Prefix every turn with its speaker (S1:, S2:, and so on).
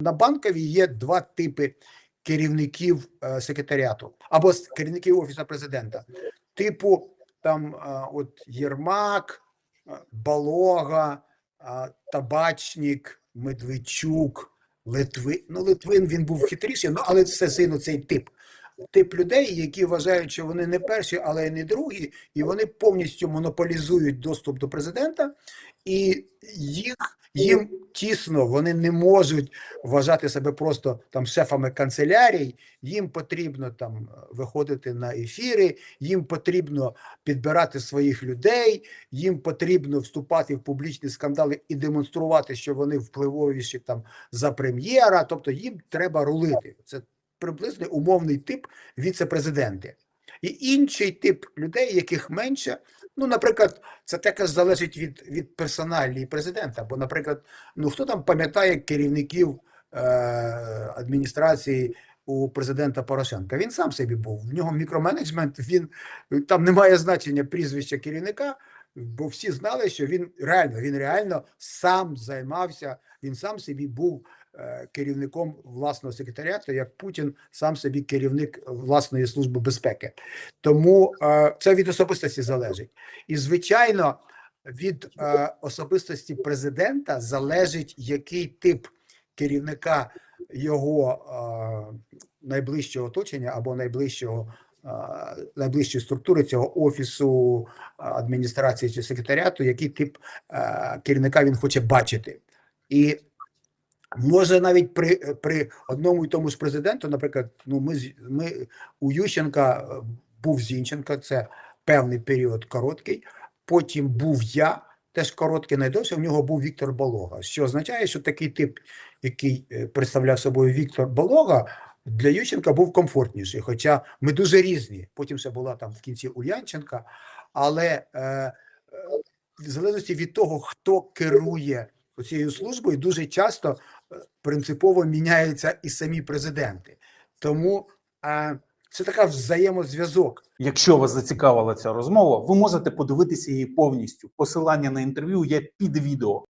S1: На банковій є два типи керівників е, секретаріату або керівників офісу президента. Типу, там е, от Єрмак, е, Балога, Табачник, Медведчук, Литвин. Ну, Литвин він був хитріший, ну але все сину цей тип. Тип людей, які вважають, що вони не перші, але й не другі, і вони повністю монополізують доступ до президента, і їх їм тісно, вони не можуть вважати себе просто там шефами канцелярій. Їм потрібно там виходити на ефіри, їм потрібно підбирати своїх людей, їм потрібно вступати в публічні скандали і демонструвати, що вони впливовіші там за прем'єра. Тобто їм треба рулити. Це приблизно умовний тип віце-президенти. І інший тип людей, яких менше, ну, наприклад, це також залежить від, від персоналії президента. Бо, наприклад, ну хто там пам'ятає керівників е, адміністрації у президента Порошенка? Він сам собі був. В нього мікроменеджмент, він там немає значення прізвища керівника, бо всі знали, що він реально, він реально сам займався, він сам собі був керівником власного секретаріату, як Путін сам собі керівник власної служби безпеки. Тому е, це від особистості залежить. І, звичайно, від е, особистості президента залежить, який тип керівника його е, найближчого оточення або найближчого. е, Найближчої структури цього офісу е, адміністрації чи секретаріату, який тип е, керівника він хоче бачити, і може навіть при, при одному і тому ж президенту, наприклад, ну ми ми у Ющенка е, був Зінченка, це певний період короткий. Потім був я, теж короткий, найдовше. В нього був Віктор Болога. Що означає, що такий тип, який е, представляв собою Віктор Болога, для Ющенка був комфортніший. Хоча ми дуже різні. Потім ще була там в кінці Ульянченка. Але е, е, в залежності від того, хто керує цією службою, дуже часто е, принципово міняються і самі президенти. Тому е, це така взаємозв'язок.
S2: Якщо вас зацікавила ця розмова, ви можете подивитися її повністю. Посилання на інтерв'ю є під відео.